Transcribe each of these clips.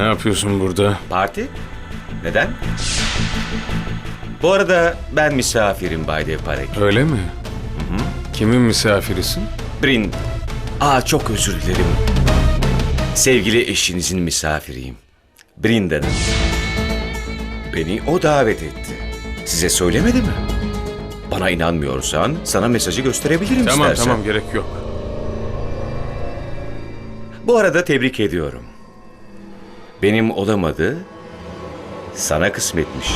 Ne yapıyorsun burada? Parti? Neden? Bu arada ben misafirim Bay Dev Parek. Öyle mi? Kimin misafirisin? Brin. Aa çok özür dilerim. Sevgili eşinizin misafiriyim. Brinda'nın. Beni o davet etti. Size söylemedi mi? Bana inanmıyorsan sana mesajı gösterebilirim Tamam istersen. tamam gerek yok. Bu arada tebrik ediyorum. Benim olamadı, sana kısmetmiş.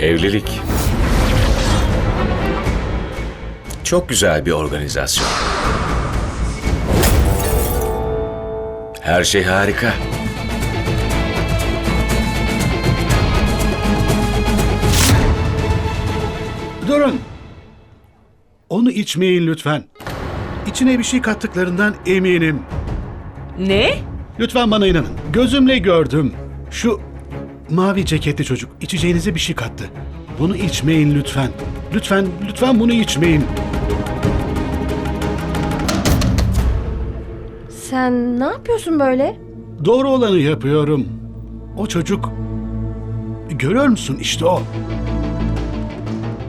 Evlilik. Çok güzel bir organizasyon. Her şey harika. Durun. Onu içmeyin lütfen. İçine bir şey kattıklarından eminim. Ne? Lütfen bana inanın. Gözümle gördüm. Şu mavi ceketli çocuk içeceğinize bir şey kattı. Bunu içmeyin lütfen. Lütfen, lütfen bunu içmeyin. Sen ne yapıyorsun böyle? Doğru olanı yapıyorum. O çocuk... Görüyor musun? İşte o.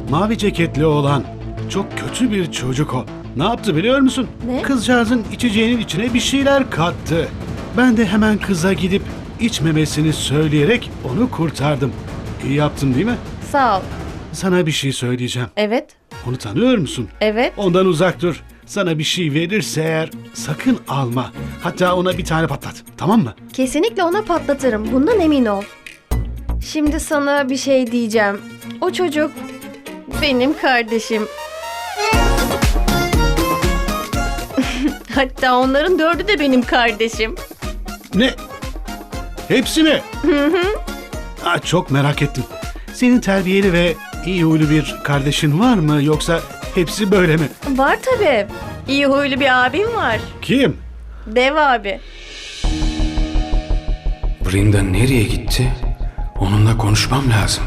Mavi ceketli olan. Çok kötü bir çocuk o. Ne yaptı biliyor musun? Ne? Kızcağızın içeceğinin içine bir şeyler kattı. Ben de hemen kıza gidip içmemesini söyleyerek onu kurtardım. İyi yaptım değil mi? Sağ ol. Sana bir şey söyleyeceğim. Evet, Onu tanıyor musun? evet. Ondan uzak dur. Sana bir şey verirse eğer sakın alma. Hatta ona bir tane patlat. Tamam mı? Kesinlikle ona patlatırım. Bundan emin ol. Şimdi sana bir şey diyeceğim. O çocuk benim kardeşim. Hatta onların dördü de benim kardeşim. Ne? Hepsi mi? Hı hı. Aa, çok merak ettim. Senin terbiyeli ve iyi huylu bir kardeşin var mı yoksa hepsi böyle mi? Var tabii. İyi huylu bir abim var. Kim? Dev abi. Brinda nereye gitti? Onunla konuşmam lazım.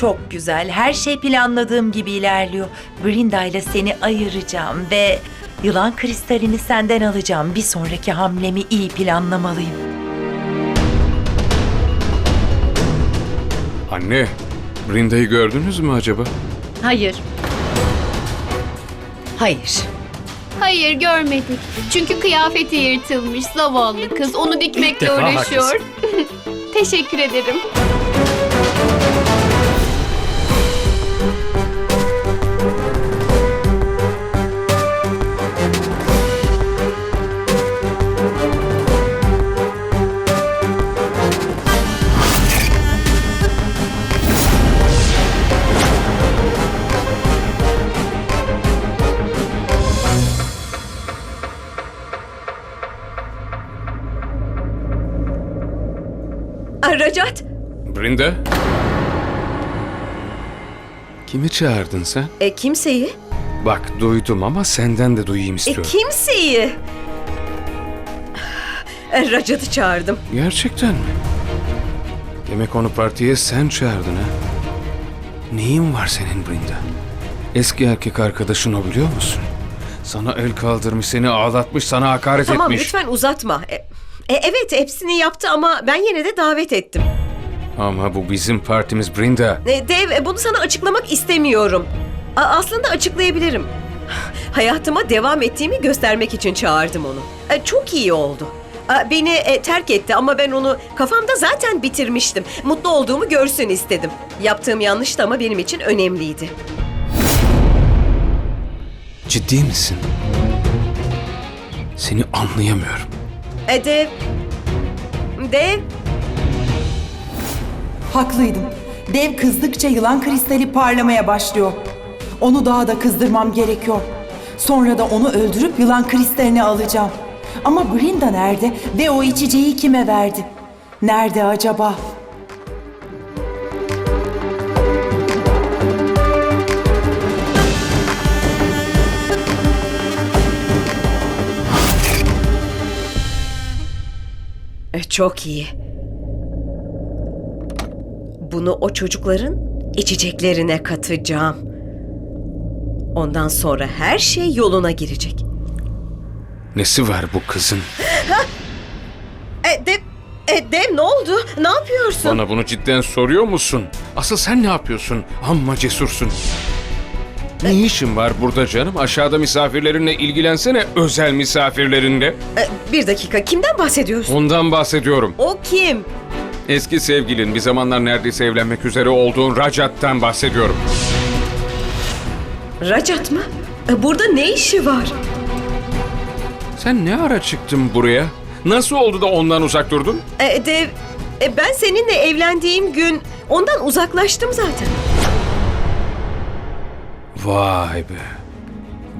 Çok güzel. Her şey planladığım gibi ilerliyor. Brinda ile seni ayıracağım ve yılan kristalini senden alacağım. Bir sonraki hamlemi iyi planlamalıyım. Anne, Brinda'yı gördünüz mü acaba? Hayır. Hayır. Hayır görmedik. Çünkü kıyafeti yırtılmış zavallı kız. Onu dikmekle defa uğraşıyor. Teşekkür ederim. Rajat, Brinda? Kimi çağırdın sen? e, kimseyi? Bak duydum ama senden de duyayım E, istiyorum. kimseyi? E, Rajat'ı çağırdım. Gerçekten mi? Demek onu partiye sen çağırdın ha? Neyin var senin Brinda? Eski erkek arkadaşın o biliyor musun? Sana el kaldırmış, seni ağlatmış, sana hakaret Tamam etmiş. lütfen uzatma. E, e, evet hepsini yaptı ama ben yine de davet ettim. Ama bu bizim partimiz Brinda. E, Dev e, bunu sana açıklamak istemiyorum. A- aslında açıklayabilirim. Hayatıma devam ettiğimi göstermek için çağırdım onu. E, çok iyi oldu. E, Beni e, terk etti ama ben onu kafamda zaten bitirmiştim. Mutlu olduğumu görsün istedim. Yaptığım yanlıştı ama benim için önemliydi. Ciddi misin? Seni anlayamıyorum. E, Dev... Dev... Haklıydım. Dev kızdıkça yılan kristali parlamaya başlıyor. Onu daha da kızdırmam gerekiyor. Sonra da onu öldürüp yılan kristalini alacağım. Ama Brinda nerede ve o içeceği kime verdi? Nerede acaba? Çok iyi. bunu o çocukların içeceklerine katacağım. Ondan sonra her şey yoluna girecek. Nesi var bu kızın? E, Dev, e, Dev ne oldu? Ne yapıyorsun? Bana bunu cidden soruyor musun? Asıl sen ne yapıyorsun? Amma cesursun. Ne işin var burada canım? Aşağıda misafirlerinle ilgilensene özel misafirlerinle. E, bir dakika kimden bahsediyorsun? Ondan bahsediyorum. O kim? Eski sevgilin bir zamanlar neredeyse evlenmek üzere olduğun Racat'tan bahsediyorum. Racat mı? E, burada ne işi var? Sen ne ara çıktın buraya? Nasıl oldu da ondan uzak durdun? E, Dev, e, ben seninle evlendiğim gün ondan uzaklaştım zaten. Vay be.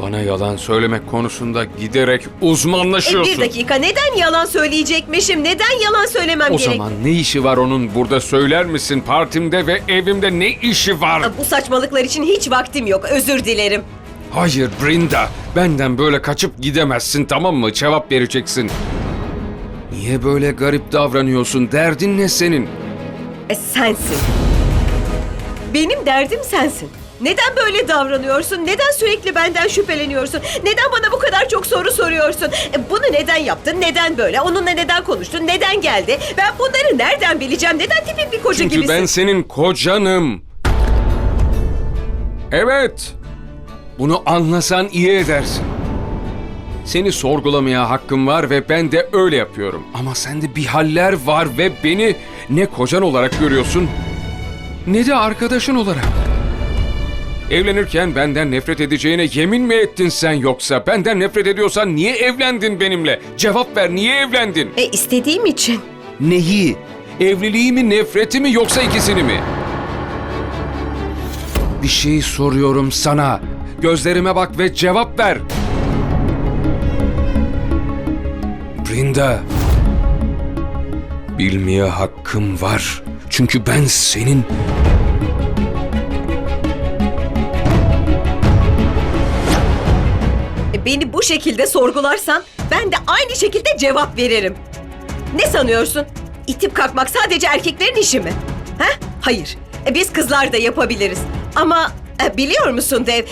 Bana yalan söylemek konusunda giderek E, uzmanlaşıyorsun. bir dakika neden yalan söyleyecekmişim? Neden yalan söylemem O gerek? zaman ne işi var onun burada söyler misin? Partimde ve evimde ne işi var? E, Bu saçmalıklar için hiç vaktim yok. Özür dilerim. Hayır Brinda, benden böyle kaçıp gidemezsin tamam mı? Cevap vereceksin. Niye böyle garip davranıyorsun? Derdin ne senin? E, sensin. Benim derdim sensin. Neden böyle davranıyorsun? Neden sürekli benden şüpheleniyorsun? Neden bana bu kadar çok soru soruyorsun? E, bunu neden yaptın? Neden böyle? Onunla neden konuştun? Neden geldi? Ben bunları nereden bileceğim? Neden tipik bir koca Çünkü gibisin? ben senin kocanım. Evet. Bunu anlasan iyi edersin. Seni sorgulamaya hakkım var ve ben de öyle yapıyorum. Ama sende bir haller var ve beni ne kocan olarak görüyorsun ne de arkadaşın olarak. Evlenirken benden nefret edeceğine yemin mi ettin sen yoksa? Benden nefret ediyorsan niye evlendin benimle? Cevap ver niye evlendin? E, istediğim için. Neyi? Evliliği mi, nefreti mi yoksa ikisini mi? Bir şey soruyorum sana. Gözlerime bak ve cevap ver. Brinda. Bilmeye hakkım var. Çünkü ben senin... Beni bu şekilde sorgularsan ben de aynı şekilde cevap veririm. Ne sanıyorsun? İtip kalkmak sadece erkeklerin işi mi? Ha? Hayır. E, Biz kızlar da yapabiliriz. Ama e, biliyor musun Dev?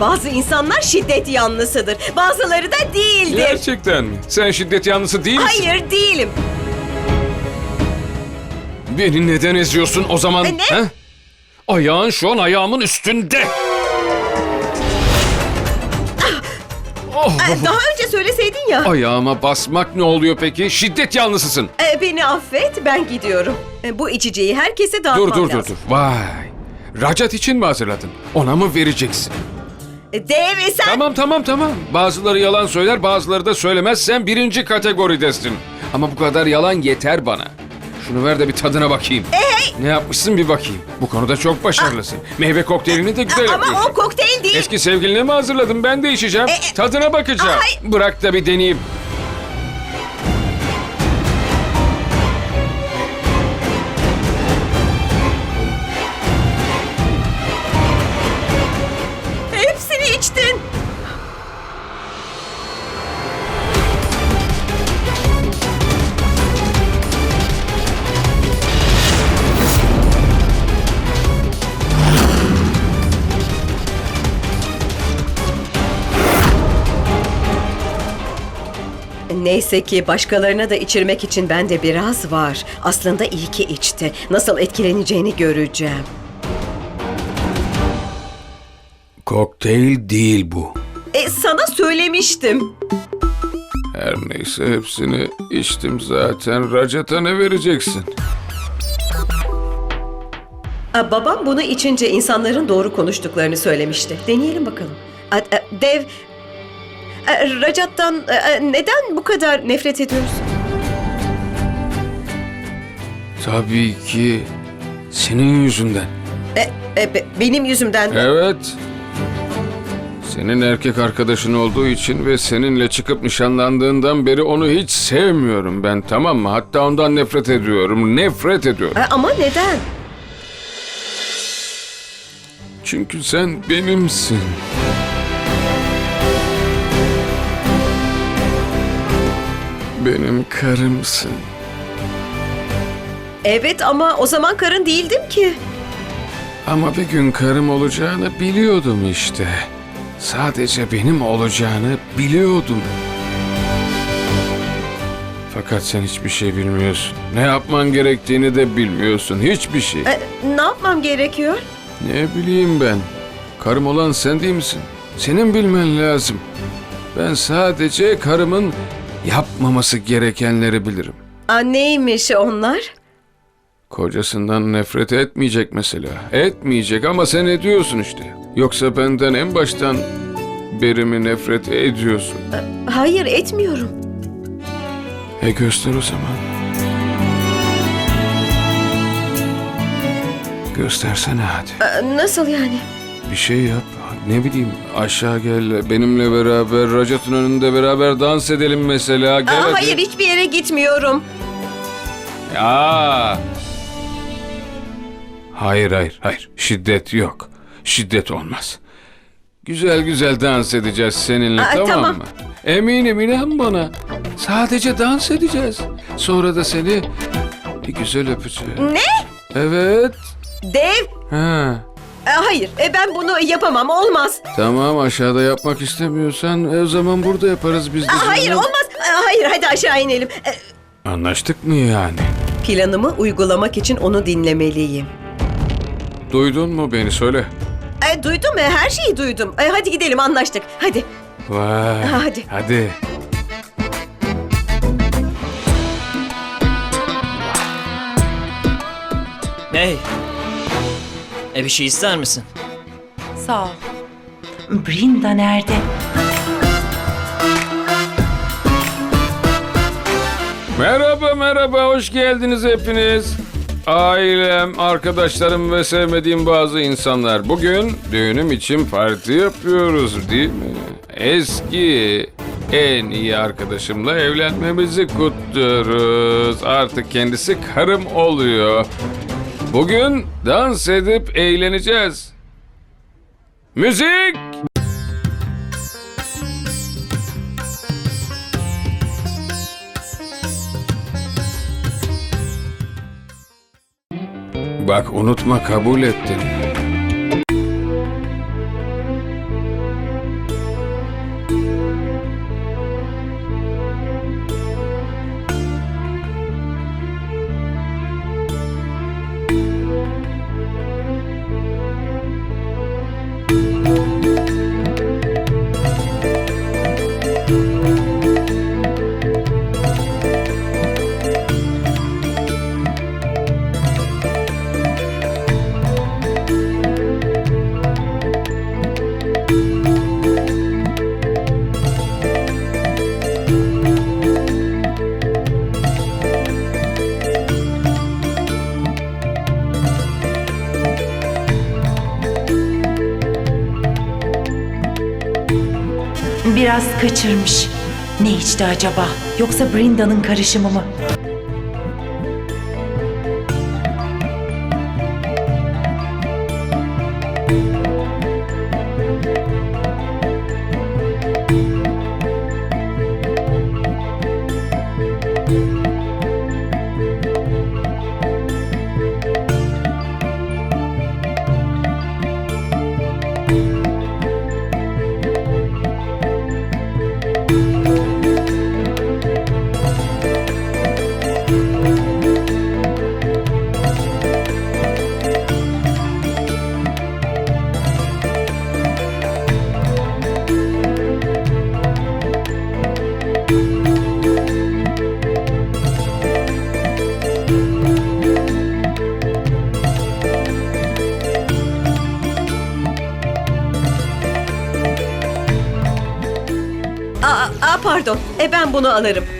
Bazı insanlar şiddet yanlısıdır. Bazıları da değildir. Gerçekten mi? Sen şiddet yanlısı değil misin? Hayır değilim. Beni neden eziyorsun o zaman? E, ne? he? Ayağın şu an ayağımın üstünde. Oh, Daha önce söyleseydin ya. ayağıma basmak ne oluyor peki? Şiddet yanlısısın. E, Beni affet ben gidiyorum. E, Bu içeceği herkese dağıtmam Dur dur dur lazım. dur. Vay. Racat için mi hazırladın? Ona mı vereceksin? E, Dev sen... Tamam tamam tamam. Bazıları yalan söyler bazıları da söylemez. Sen birinci kategoridesin. Ama bu kadar yalan yeter bana. Şunu ver de bir tadına bakayım. Ne yapmışsın bir bakayım. Bu konuda çok başarılısın. Meyve kokteylini de güzel Ama yapıyorsun. o kokteyl değil. Eski sevgiline mi hazırladın? Ben de içeceğim. E, e, Tadına bakacağım. ay. Bırak da bir deneyeyim. Neyse ki başkalarına da içirmek için bende biraz var. Aslında iyi ki içti. Nasıl etkileneceğini göreceğim. Kokteyl değil bu. E, sana söylemiştim. Her neyse hepsini içtim zaten. Racat'a ne vereceksin? Aa, babam bunu içince insanların doğru konuştuklarını söylemişti. Deneyelim bakalım. Aa, aa, Dev, aa, Racat'tan aa, neden bu kadar nefret ediyorsun? Tabii ki senin yüzünden. E, e, be- benim yüzümden. Evet. Senin erkek arkadaşın olduğu için ve seninle çıkıp nişanlandığından beri onu hiç sevmiyorum ben tamam mı? Hatta ondan nefret ediyorum. Nefret ediyorum. Ama neden? Çünkü sen benimsin. Benim karımsın. Evet ama o zaman karın değildim ki. Ama bir gün karım olacağını biliyordum işte. Sadece benim olacağını biliyordum. Fakat sen hiçbir şey bilmiyorsun. Ne yapman gerektiğini de bilmiyorsun. Hiçbir şey. E, ne yapmam gerekiyor? Ne bileyim ben. Karım olan sen değil misin? Senin bilmen lazım. Ben sadece karımın yapmaması gerekenleri bilirim. Aa, neymiş onlar? Kocasından nefret etmeyecek mesela. Etmeyecek ama sen ediyorsun işte. Yoksa benden en baştan beri mi nefret ediyorsun? Hayır etmiyorum. E göster o zaman. Göstersene hadi. Aa, nasıl yani? Bir şey yap. Ne bileyim aşağı gel benimle beraber Racat'ın önünde beraber dans edelim mesela. Gel Aa, hadi. hayır hiçbir yere gitmiyorum. Aa. Hayır hayır hayır şiddet yok. Şiddet olmaz. Güzel güzel dans edeceğiz seninle Aa, tamam, tamam. mı? Eminim inan bana. Sadece dans edeceğiz. Sonra da seni bir güzel öpeceğim. Ne? Evet. Dev? Ha. Aa, hayır e, ben bunu yapamam olmaz. Tamam aşağıda yapmak istemiyorsan e, o zaman burada yaparız biz de. Aa, hayır canım. olmaz. Aa, hayır hadi aşağı inelim. E, Anlaştık mı yani? planımı uygulamak için onu dinlemeliyim. Duydun mu beni söyle. E, duydum e, her şeyi duydum. E, hadi gidelim anlaştık. Hadi. Vay. Hadi. Hadi. Hey. E bir şey ister misin? Sağ ol. Brinda nerede? Merhaba merhaba hoş geldiniz hepiniz. Ailem, arkadaşlarım ve sevmediğim bazı insanlar. Bugün düğünüm için parti yapıyoruz değil mi? Eski en iyi arkadaşımla evlenmemizi kutluyoruz. Artık kendisi karım oluyor. Bugün dans edip eğleneceğiz. Müzik! Bak unutma kabul ettin. Biraz kaçırmış. Ne içti acaba? Yoksa Brinda'nın karışımı mı? Alırım.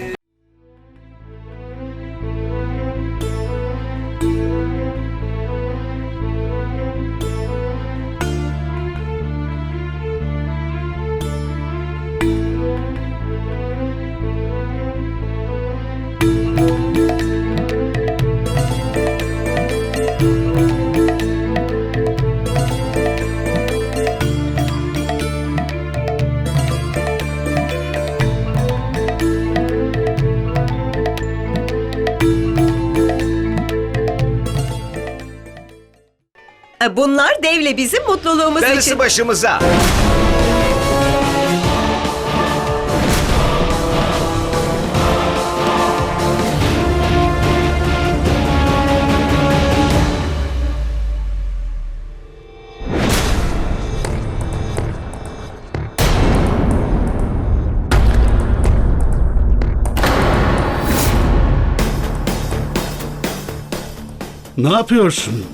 Bunlar devle bizim mutluluğumuz Darısı için. başımıza. Ne yapıyorsun?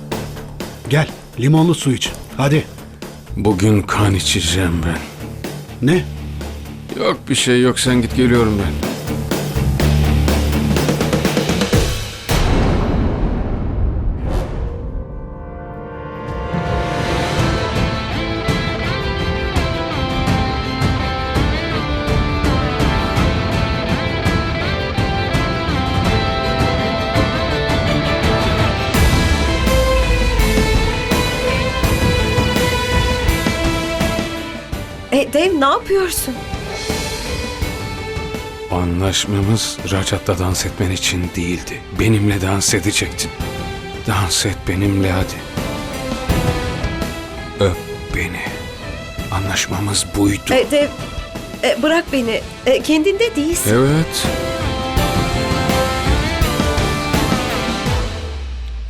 Gel, limonlu su iç. Hadi. Bugün kan içeceğim ben. Ne? Yok bir şey yok sen git geliyorum ben. Ne yapıyorsun? Anlaşmamız Racat'la dans etmen için değildi. Benimle dans edecektin. Dans et benimle hadi. Öp beni. Anlaşmamız buydu. E, dev e, bırak beni. E, kendinde değilsin. Evet.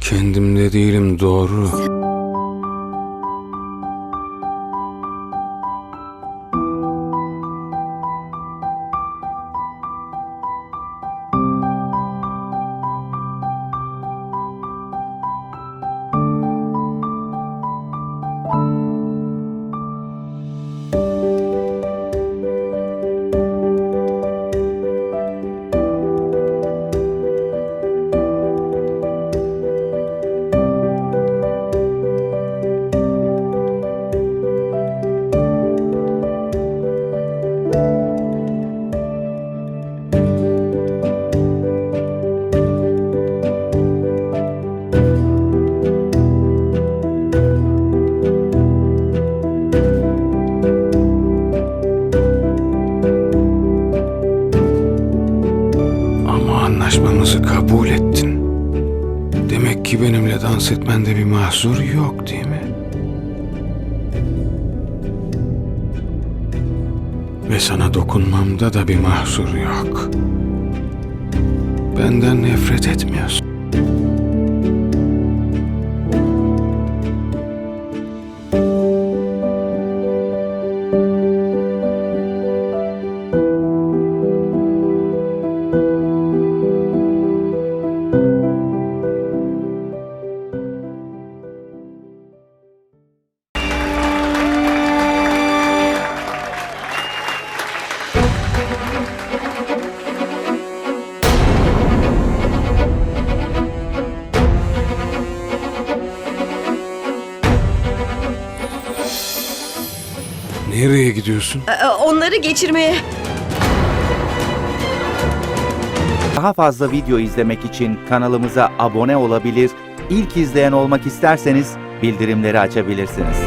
Kendimde değilim doğru. Ama anlaşmamızı kabul ettin. Demek ki benimle dans etmende bir mahsur yok değil mi? Ve sana dokunmamda da bir mahsur yok. Benden nefret etmiyorsun. Gidiyorsun? E, onları geçirmeye. Daha fazla video izlemek için kanalımıza abone olabilir, ilk izleyen olmak isterseniz bildirimleri açabilirsiniz.